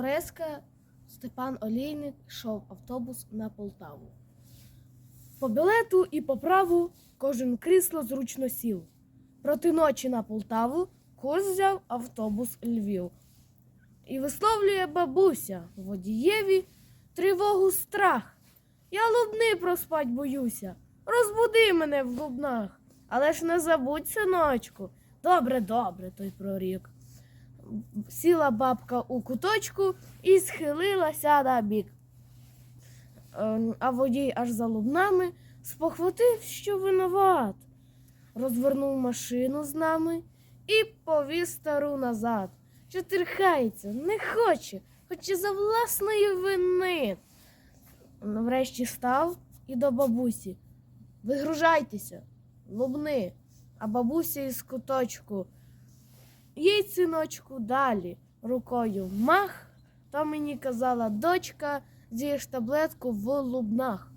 Пилореска, Степан Олійник, йшов автобус на Полтаву. По білету і по праву кожен крісло зручно сів. Проти ночі на Полтаву курс взяв автобус Львів. І висловлює бабуся водієві тривогу страх. Я лубни проспать боюся. Розбуди мене в лубнах. Але ж не забудь, синочку. Добре, добре, той прорік. Сіла бабка у куточку і схилилася на бік. Ем, А водій аж за лубнами спохватив, що винуват. Розвернув машину з нами і повіз стару назад. Що терхається, не хоче, хоч і за власної вини. Врешті став і до бабусі. Вигружайтеся, лубни, а бабуся із куточку. Їй, синочку, далі рукою мах, та мені казала дочка, з'їж таблетку в лубнах.